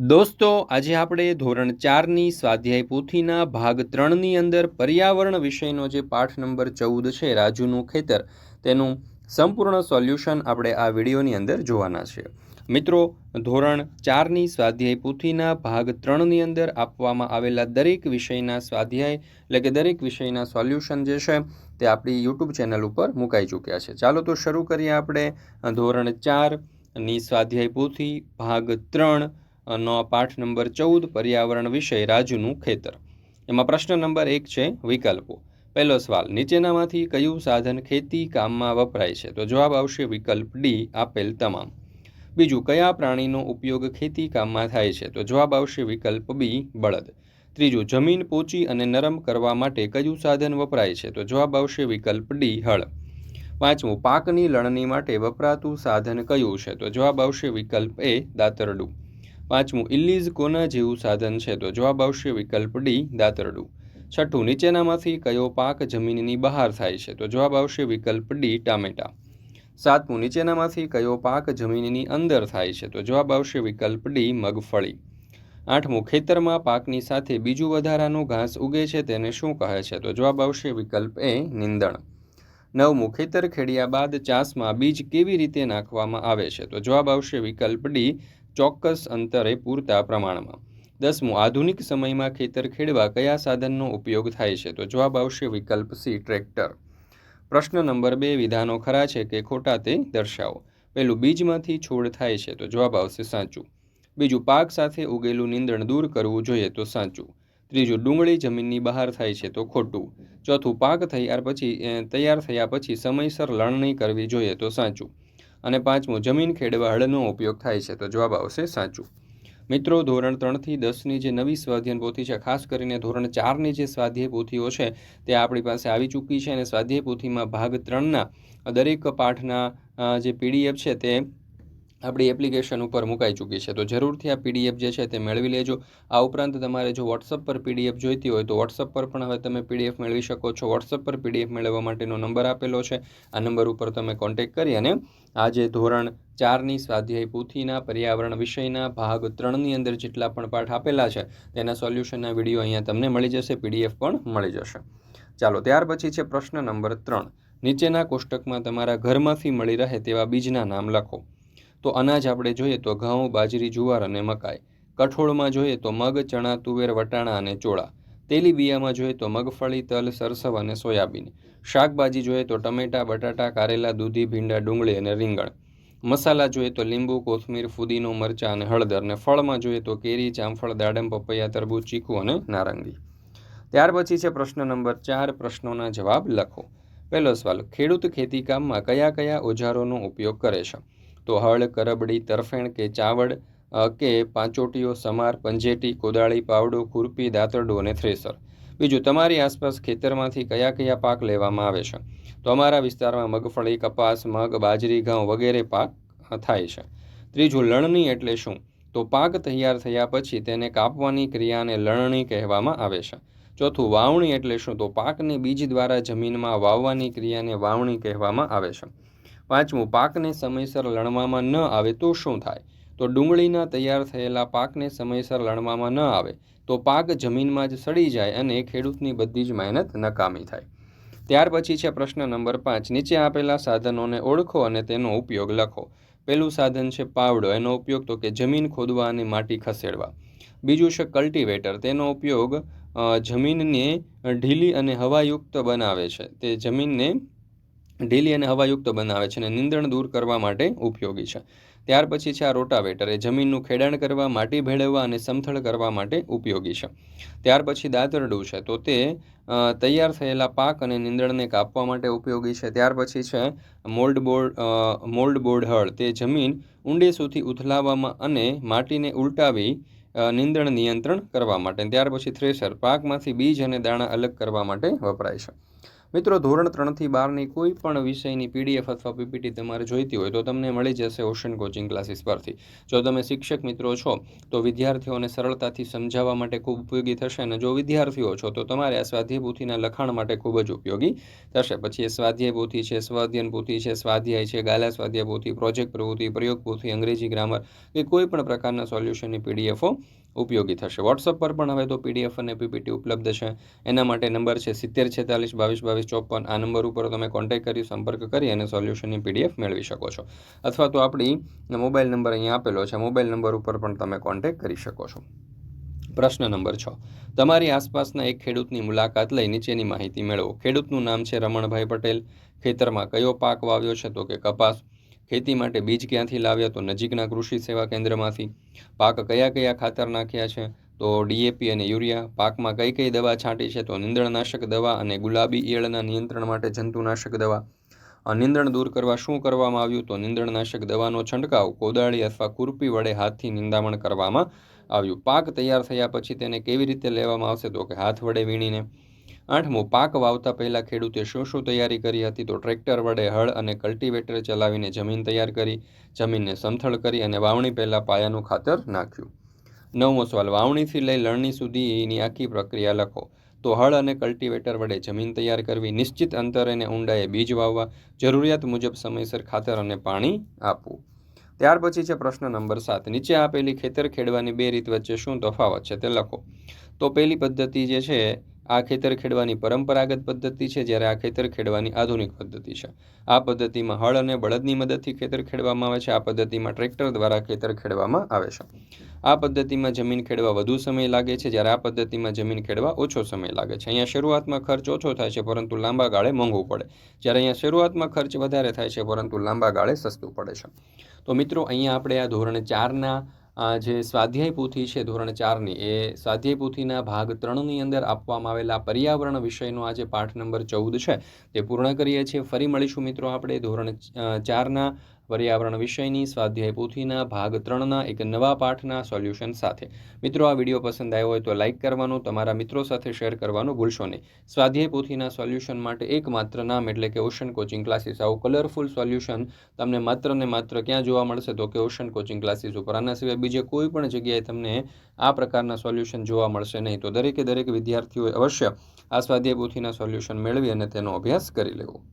દોસ્તો, આજે આપણે ધોરણ ચારની સ્વાધ્યાય પોથીના ભાગ ત્રણની અંદર પર્યાવરણ વિષયનો જે પાઠ નંબર ચૌદ છે, રાજુનું ખેતર, તેનું સંપૂર્ણ સોલ્યુશન આપણે આ વિડીયોની અંદર જોવાના છે. મિત્રો, ધોરણ ચારની સ્વાધ્યાય પોથીના ભાગ ત્રણની અંદર આપવામાં આવેલા દરેક વિષયના સ્વાધ્યાય, એટલે કે દરેક વિષયના સોલ્યુશન જે છે, તે આપણી યુટ્યુબ ચેનલ ઉપર મુકાઈ ચૂક્યા છે. ચાલો તો શરૂ કરીએ આપણે. ધોરણ ચારની સ્વાધ્યાય પોથી, ભાગ ત્રણ નો પાઠ નંબર ચૌદ, પર્યાવરણ વિષય રાજુનું ખેતર. એમાં પ્રશ્ન નંબર એક છે વિકલ્પો. પહેલો સવાલ, નીચેનામાંથી કયું સાધન ખેતી કામમાં વપરાય છે? તો જવાબ આવશે વિકલ્પ ડી, આપેલ તમામ. બીજું, કયા પ્રાણીનો ઉપયોગ ખેતી કામમાં થાય છે? તો જવાબ આવશે વિકલ્પ બી, બળદ. ત્રીજું, જમીન પોચી અને નરમ કરવા માટે કયું સાધન વપરાય છે? તો જવાબ આવશે વિકલ્પ ડી, હળ. પાંચમું, પાકની લણણી માટે વપરાતું સાધન કયું છે? તો જવાબ આવશે વિકલ્પ એ, દાતરડું. પાંચમું ઇલ્લીઝ કોના જેવું સાધન છે? તો જવાબ આવશે વિકલ્પ ડી, દાતરડું. છઠ્ઠું, નીચેનામાંથી કયો પાક જમીનની બહાર થાય છે? તો જવાબ આવશે વિકલ્પ ડી, ટામેટા. સાતમું, નીચેનામાંથી કયો પાક જમીનની અંદર થાય છે? તો જવાબ આવશે વિકલ્પ ડી, મગફળી. આઠમું, ખેતરમાં પાકની સાથે બીજું વધારાનું ઘાસ ઉગે છે, તેને શું કહે છે? તો જવાબ આવશે વિકલ્પ એ, નિંદણ. નવમું, ખેતર ખેડ્યા બાદ ચાસમાં બીજ કેવી રીતે નાખવામાં આવે છે? તો જવાબ આવશે વિકલ્પ ડી ચોક્કસ અંતરે પૂરતા પ્રમાણમાં. દસમું, આધુનિક સમયમાં ખેતર ખેડવા કયા સાધનનો ઉપયોગ થાય છે? તો જવાબ આવશે વિકલ્પ સી, ટ્રેક્ટર. પ્રશ્ન નંબર બે, વિધાનો ખરા છે કે ખોટા તે દર્શાવો. પહેલું, બીજમાંથી છોડ થાય છે, તો જવાબ આવશે સાચું. બીજું, પાક સાથે ઉગેલું નીંદણ દૂર કરવું જોઈએ, તો સાચું. ત્રીજું, ડુંગળી જમીનની બહાર થાય છે, તો ખોટું. ચોથું, પાક તૈયાર પછી તૈયાર થયા પછી સમયસર લણણી કરવી જોઈએ, તો સાચું. અને પાંચમું, જમીન ખેડવા હળનો ઉપયોગ થાય છે. તો જવાબ આવશે સાચું. મિત્રો, ધોરણ ત્રણથી દસની જે નવી સ્વાધ્યાયન પોથી છે, ખાસ કરીને ધોરણ ચારની જે સ્વાધ્યાય પોથીઓ છે, તે આપણી પાસે આવી ચૂકી છે અને સ્વાધ્યાય પોથીમાં ભાગ ત્રણના દરેક પાઠના જે પીડીએફ છે તે આપણી એપ્લિકેશન ઉપર મુકાઈ ચૂકી છે. તો જરૂરથી આ પીડીએફ જે છે તે મેળવી લેજો. આ ઉપરાંત તમારે જો વોટ્સઅપ પર પીડીએફ જોઈતી હોય તો વોટ્સઅપ પર પણ હવે તમે પીડીએફ મેળવી શકો છો. વોટ્સઅપ પર પીડીએફ મેળવવા માટેનો નંબર આપેલો છે. આ નંબર ઉપર તમે કોન્ટેક્ટ કરી અને આજે ધોરણ ચારની સ્વાધ્યાય પૂથીના, પર્યાવરણ વિષયના, ભાગ ત્રણની અંદર જેટલા પણ પાઠ આપેલા છે, તેના સોલ્યુશનના વીડિયો અહીંયા તમને મળી જશે. પીડીએફ પણ મળી જશે. ચાલો, ત્યાર પછી છે પ્રશ્ન નંબર ત્રણ. નીચેના કોષ્ટકમાં તમારા ઘરમાંથી મળી રહે તેવા બીજના નામ લખો. તો અનાજ આપણે જોઈએ તો ઘઉં, બાજરી, જુવાર અને મકાઈ. કઠોળમાં જોઈએ તો મગ, ચણા, તુવેર, વટાણા અને ચોળા. તેલીબિયામાં જોઈએ તો મગફળી, તલ, સરસવ અને સોયાબીન. શાકભાજી જોઈએ તો ટમેટા, બટાટા, કારેલા, દૂધી, ભીંડા, ડુંગળી અને રીંગણ. મસાલા જોઈએ તો લીંબુ, કોથમીર, ફુદીનો, મરચાં અને હળદર અને ફળમાં જોઈએ તો કેરી, જામફળ, દાડમ, પપૈયા, તરબૂચ, ચીકુ અને નારંગી. ત્યાર પછી છે પ્રશ્ન નંબર ચાર, પ્રશ્નોના જવાબ લખો. પહેલો સવાલ, ખેડૂત ખેતીકામમાં કયા કયા ઓજારોનો ઉપયોગ કરે છે? તો હળ, કરબડી, તરફેણ કે ચાવડ કે પાંચોટીઓ, સમાર, પંજેટી, કોદાળી, પાવડો, ખુરપી, દાંતરડો અને થ્રેસર. બીજું, તમારી આસપાસ ખેતરમાંથી કયા કયા પાક લેવામાં આવે છે? તો અમારા વિસ્તારમાં મગફળી, કપાસ, મગ, બાજરી, ઘઉં વગેરે પાક થાય છે. ત્રીજું, લણણી એટલે શું? તો પાક તૈયાર થયા પછી તેને કાપવાની ક્રિયાને લણણી કહેવામાં આવે છે. ચોથું, વાવણી એટલે શું? તો પાકને બીજ દ્વારા જમીનમાં વાવવાની ક્રિયાને વાવણી કહેવામાં આવે છે. પાંચમું, પાકને સમયસર લણવામાં ન આવે તો શું થાય? તો ડુંગળીના તૈયાર થયેલા પાકને સમયસર લણવામાં ન આવે તો પાક જમીનમાં જ સડી જાય અને ખેડૂતની બધી જ મહેનત નકામી થાય. ત્યાર પછી છે પ્રશ્ન નંબર પાંચ. નીચે આપેલા સાધનોને ઓળખો અને તેનો ઉપયોગ લખો. પહેલું સાધન છે પાવડો. એનો ઉપયોગ તો કે જમીન ખોદવા અને માટી ખસેડવા. બીજું છે કલ્ટિવેટર. તેનો ઉપયોગ જમીનને ઢીલી અને હવાયુક્ત બનાવે છે. તે જમીનને ઢીલી અને હવાયુક્ત બનાવે છે અને નિંદણ દૂર કરવા માટે ઉપયોગી છે. ત્યાર પછી છે આ રોટાવેટર એ જમીનનું ખેડાણ કરવા, માટી ભેળવવા અને સમથળ કરવા માટે ઉપયોગી છે. ત્યાર પછી દાતરડું છે, તો તે તૈયાર થયેલા પાક અને નીંદણને કાપવા માટે ઉપયોગી છે. ત્યાર પછી છે, મોલ્ડ બોર્ડ મોલ્ડ બોર્ડ હળ, તે જમીન ઊંડે સુધી ઉથલાવવામાં અને માટીને ઉલટાવી નીંદણ નિયંત્રણ કરવા માટે. ત્યાર પછી થ્રેશર પાકમાંથી બીજ અને દાણા અલગ કરવા માટે વપરાય છે. મિત્રો, ધોરણ ત્રણથી બારની કોઈ પણ વિષયની પીડીએફ અથવા પીપીટી તમારે જોઈતી હોય તો તમને મળી જશે ઓશન કોચિંગ ક્લાસીસ પરથી. જો તમે શિક્ષક મિત્રો છો, તો વિદ્યાર્થીઓને સરળતાથી સમજાવવા માટે ખૂબ ઉપયોગી થશે અને જો વિદ્યાર્થીઓ છો, તો તમારે આ સ્વાધ્યાય પોથીના લખાણ માટે ખૂબ જ ઉપયોગી થશે. પછી એ સ્વાધ્યાય પોથી છે સ્વાધ્યન પોથી છે, સ્વાધ્યાય છે, ગાલા સ્વાધ્યાય પોથી પ્રોજેક્ટ પ્રવૃત્તિ પ્રયોગ પોથી અંગ્રેજી ગ્રામર કે કોઈ પણ પ્રકારના સોલ્યુશનની પીડીએફો ઉપયોગી થશે. વોટ્સઅપ પર પણ હવે તો પીડીએફ અને પીપીટી ઉપલબ્ધ છે. એના માટે નંબર છે સિત્તેર છેતાલીસ બાવીસ બાવીસ ચોપન. આ નંબર ઉપર તમે કોન્ટેક્ટ કરી, સંપર્ક કરી અને સોલ્યુશનની પીડીએફ મેળવી શકો છો. અથવા તો આપણી મોબાઈલ નંબર અહીંયા આપેલો છે. મોબાઈલ નંબર ઉપર પણ તમે કોન્ટેક્ટ કરી શકો છો. પ્રશ્ન નંબર છ. તમારી આસપાસના એક ખેડૂતની મુલાકાત લઈ નીચેની માહિતી મેળવો. ખેડૂતનું નામ છે રમણભાઈ પટેલ. ખેતરમાં કયો પાક વાવ્યો છે તો કે કપાસ. ખેતી માટે બીજ ક્યાંથી લાવ્યા? તો નજીકના કૃષિ સેવા કેન્દ્રમાંથી. પાક કયા કયા ખાતર નાખ્યા છે? તો ડીએપી અને યુરિયા. પાકમાં કઈ કઈ દવા છાંટી છે? તો નિંદણનાશક દવા અને ગુલાબી ઈયળના નિયંત્રણ માટે જંતુનાશક દવા. નિંદણ દૂર કરવા શું કરવામાં આવ્યું? તો નિંદણનાશક દવાનો છંટકાવ. કોદાળી અથવા કુરપી વડે હાથથી નિંદામણ કરવામાં આવ્યું. પાક તૈયાર થયા પછી તેને કેવી રીતે લેવામાં આવશે? તો કે હાથ વડે વીણીને. આઠમું પાક વાવતા પહેલાં ખેડૂતે શું શું તૈયારી કરી હતી તો ટ્રેક્ટર વડે હળ અને કલ્ટિવેટર ચલાવીને જમીન તૈયાર કરી, જમીનને સમથળ કરી અને વાવણી પહેલાં પાયાનું ખાતર નાખ્યું. નવમો સવાલ, વાવણીથી લઈ લણણી સુધીની આખી પ્રક્રિયા લખો. તો હળ અને કલ્ટિવેટર વડે જમીન તૈયાર કરવી, નિશ્ચિત અંતરે અને ઊંડાએ બીજ વાવવા, જરૂરિયાત મુજબ સમયસર ખાતર અને પાણી આપવું. ત્યાર પછી છે પ્રશ્ન નંબર સાત, નીચે આપેલી ખેતર ખેડવાની બે રીત વચ્ચે શું તફાવત છે તે લખો. તો પહેલી પદ્ધતિ જે છે આ ખેતર ખેડવાની પરંપરાગત પદ્ધતિ છે, જ્યારે આ ખેતર ખેડવાની આધુનિક પદ્ધતિ છે. આ પદ્ધતિમાં હળ અને બળદની મદદથી ખેતર ખેડવામાં આવે છે. આ પદ્ધતિમાં ટ્રેક્ટર દ્વારા ખેતર ખેડવામાં આવે છે. આ પદ્ધતિમાં જમીન ખેડવા વધુ સમય લાગે છે, જ્યારે આ પદ્ધતિમાં જમીન ખેડવા ઓછો સમય લાગે છે. અહીંયા શરૂઆતમાં ખર્ચ ઓછો થાય છે, પરંતુ લાંબા ગાળે મોંઘું પડે. જ્યારે અહીંયા શરૂઆતમાં ખર્ચ વધારે થાય છે, પરંતુ લાંબા ગાળે સસ્તું પડે છે. તો મિત્રો, અહીંયા આપણે આ ધોરણ ચારના જે સ્વાધ્યાય પોથી છે ધોરણ ચારની, એ સ્વાધ્યાય પોથીના ભાગ ત્રણની અંદર આપવામાં આવેલા પર્યાવરણ વિષયનો આજે પાઠ નંબર ચૌદ છે. તે પૂર્ણ કરીએ છીએ. ફરી મળીશું મિત્રો આપણે ધોરણ ચારના પર્યાવરણ વિષયની સ્વાધ્યાય પોથીના ભાગ ત્રણના એક નવા પાઠના સોલ્યુશન સાથે. મિત્રો, આ વીડિયો પસંદ આવ્યો હોય તો લાઇક કરવાનું, તમારા મિત્રો સાથે શેર કરવાનું ભૂલશો નહીં. સ્વાધ્યાય પોથીના સોલ્યુશન માટે એકમાત્ર નામ એટલે કે ઓશન કોચિંગ ક્લાસીસ. આવું કલરફુલ સોલ્યુશન તમને માત્ર ને માત્ર ક્યાં જોવા મળશે તો કે ઓશન કોચિંગ ક્લાસીસ ઉપર. આના સિવાય બીજે કોઈ પણ જગ્યાએ તમને આ પ્રકારના સોલ્યુશન જોવા મળશે નહીં. તો દરેકે દરેક વિદ્યાર્થીઓએ અવશ્ય આ સ્વાધ્યાય પોથીના સોલ્યુશન મેળવી અને તેનો અભ્યાસ કરી લેવો.